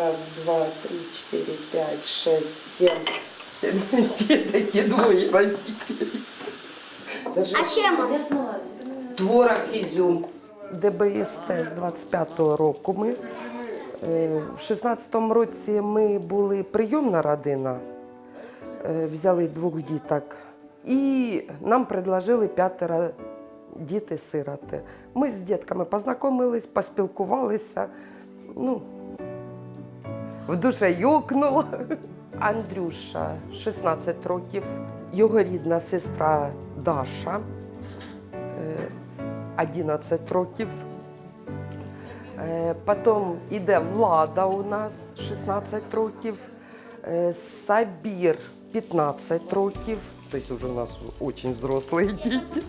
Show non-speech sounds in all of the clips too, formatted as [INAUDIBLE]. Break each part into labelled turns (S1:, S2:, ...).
S1: Раз, два, три, четыре, пять, шесть, семь. Семь [LAUGHS] деток и двое родителей.
S2: А ще мама?
S1: Творог, ізюм. ДБСТ з 25-го року ми. Е, В 16-му році ми були прийомна родина, е, взяли двох діток. І нам предложили п'ятеро діти-сироти. Ми з дітками познайомились, поспілкувалися. Ну, в душе юкнуло. Андрюша 16 років, його рідна сестра Даша. е, 11 років. Е, Потім іде Влада у нас 16 років, Е, Сабір 15 років, тобто вже у нас дуже взрослі діти.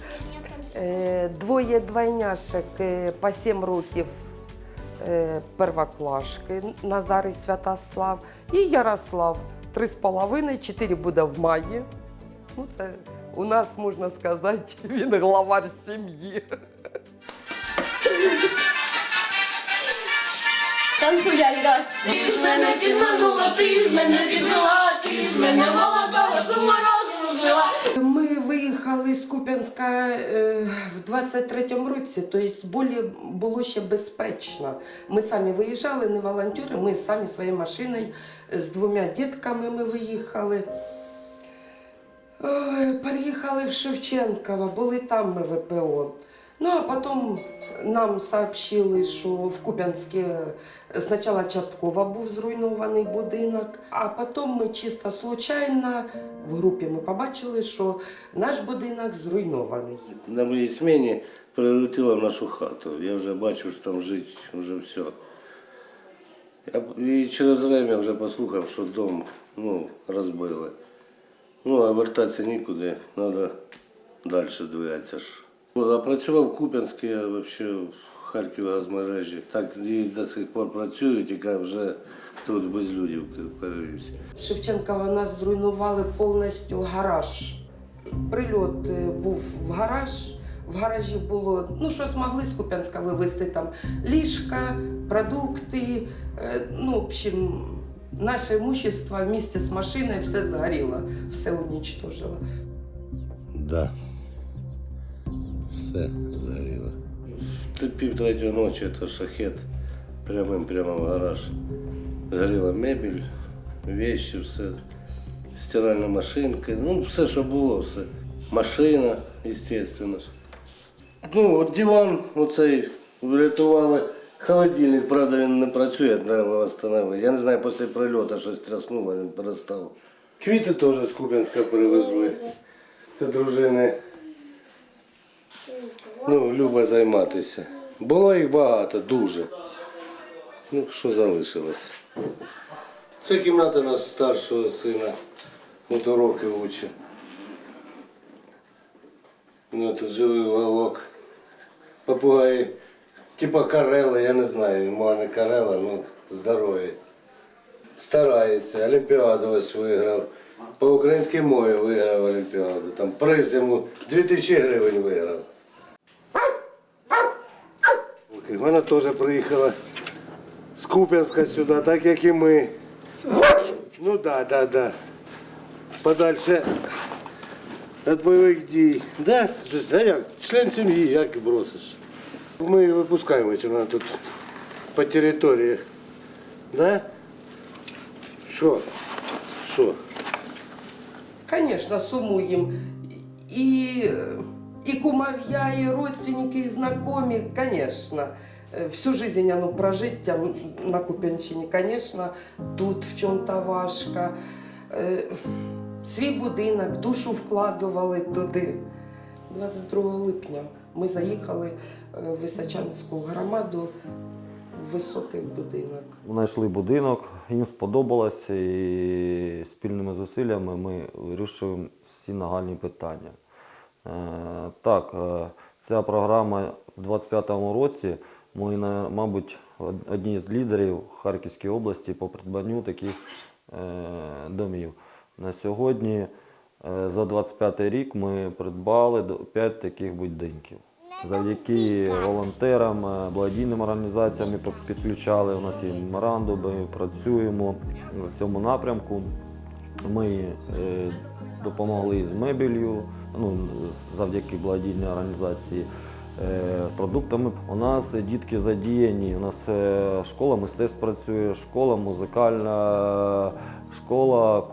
S1: Е, Двоє двойняшек е, по 7 років е, первоклашки Назар і Святослав. І Ярослав 3,5, 4 буде в маї. Ну, це у нас, можна сказати, [LAUGHS] він главар сім'ї.
S3: Танцуй, Айра. Ти ж мене підманула, ти ж мене підвела, ти ж мене
S1: з Куп'янська е, в 23-му році, тобто болі було ще безпечно. Ми самі виїжджали, не волонтери, ми самі своєю машиною з двома дітками ми виїхали. Переїхали в Шевченково, були там ми ВПО. Ну а потім нам сообщили, що в Куп'янське спочатку частково був зруйнований будинок, а потім ми чисто случайно в групі ми побачили, що наш будинок зруйнований.
S4: На моїй зміні прилетіла в нашу хату. Я вже бачив, що там жити вже все. І через время вже послухав, що дом ну, розбили. Ну, а вертатися нікуди, треба далі двигатися. Працював в Куп'янській, я взагалі в Харкові газмережі. Так і до сих пор працюю, тільки вже тут без людей перевівся.
S1: В Шевченкова нас зруйнували повністю гараж. Прильот е, був в гараж. В гаражі було, ну що змогли з Куп'янська вивезти там ліжка, продукти. е, Ну, в общем, наше имущество вместе з машиною все згоріло, все уничтожило.
S4: Да. Все згоріло. Пів третьої ночі то шахет прямим прямо в гараж. Згоріла мебель, вещи, все. Стиральна машинка, ну все, що було, все. Машина, звісно. Ну, от диван оцей врятували. Холодильник, правда, він не працює, треба встановити. Я не знаю, після прильоту щось тряснуло, він перестав. Квіти теж з Куп'янська привезли. Це дружини. Ну, любить займатися. Було їх багато, дуже. Ну, що залишилось? Це кімната у нас старшого сина. От уроки учить. Ну, тут живий уголок. Попугаї, типа карели, я не знаю, не карела, ну здорові. Старається, Олімпіаду ось виграв. По українській мові виграв Олімпіаду. Там приз йому 2000 гривень виграв. Вона теж приїхала з Куп'янська сюди, так як і ми. Ну так, да, так, да, так. Да. Подальше від бойових дій. Да? Да як? Член сім'ї, як бросиш. Ми її випускаємо, чи вона тут по території. Да? Що? Що?
S1: Конечно, сумуем. И, И кумовья, и родственники, и знакомые, конечно. Э, Всю жизнь оно прожить там на Куп'янщині, конечно, тут в чому-то важко. Е, Свій будинок, душу вкладували туди. 22 липня ми заїхали е, в Височанську громаду в високий будинок.
S5: Знайшли будинок, їм сподобалось, і спільними зусиллями ми вирішуємо всі нагальні питання. Е, Так, е, ця програма в 25-му році. Ми, мабуть, одні з лідерів Харківській області по придбанню таких е, домів. На сьогодні за 25 рік ми придбали 5 таких будинків. Завдяки волонтерам, благодійним організаціям ми підключали. У нас є меморандуми, працюємо в цьому напрямку. Ми е, допомогли з мебелью, ну, завдяки благодійній організації. е, Продуктами у нас дітки задіяні. У нас е, школа мистецтв працює, школа музикальна, школа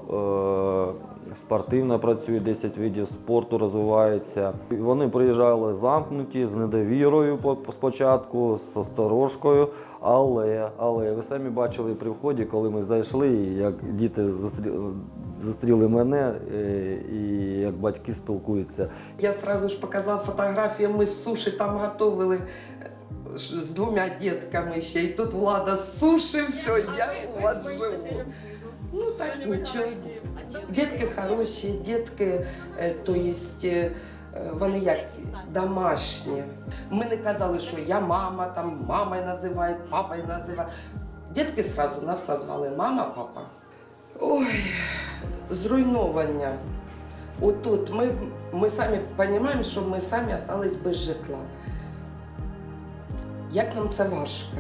S5: спортивна працює, 10 видів спорту розвивається. Вони приїжджали замкнуті з недовірою по- по- спочатку, з осторожкою, але, але ви самі бачили при вході, коли ми зайшли, як діти зустрі- зустріли мене, е, і як батьки спілкуються.
S1: Я сразу ж показав фотографії, ми з суші там готували з двома дітками ще. І тут влада суші, все, я у вас живу. Ну так нічого. Дітки хороші, дітки, е, то есть, е, е, вони як домашні. Ми не казали, що я мама, там мамою називаю, папою називаю. Дітки сразу нас назвали мама, папа. Ой, зруйновання. Отут ми, ми самі розуміємо, що ми самі залишились без житла Як нам це важко.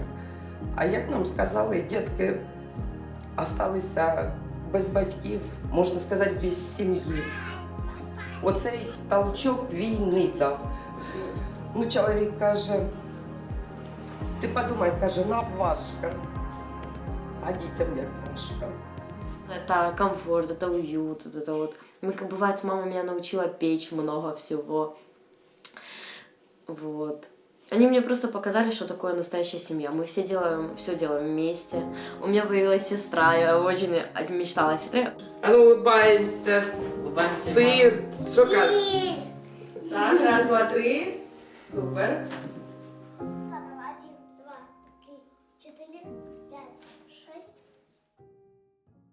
S1: А як нам сказали, дітки залишилися без батьків, можна сказати, без сім'ї. Оцей толчок війни дав. Ну, чоловік каже, ти подумай, каже, нам важко, а дітям як важко.
S2: Это комфорт, это уют, вот это вот. Мы, как бывает, мама меня научила печь много всего. Вот. Они мне просто показали, что такое настоящая семья. Мы все делаем, все делаем вместе. У меня появилась сестра, я очень мечтала о сестре.
S1: А ну, улыбаемся.
S2: Улыбаемся.
S1: Що кажеш?
S2: Так, раз, два, три. Супер.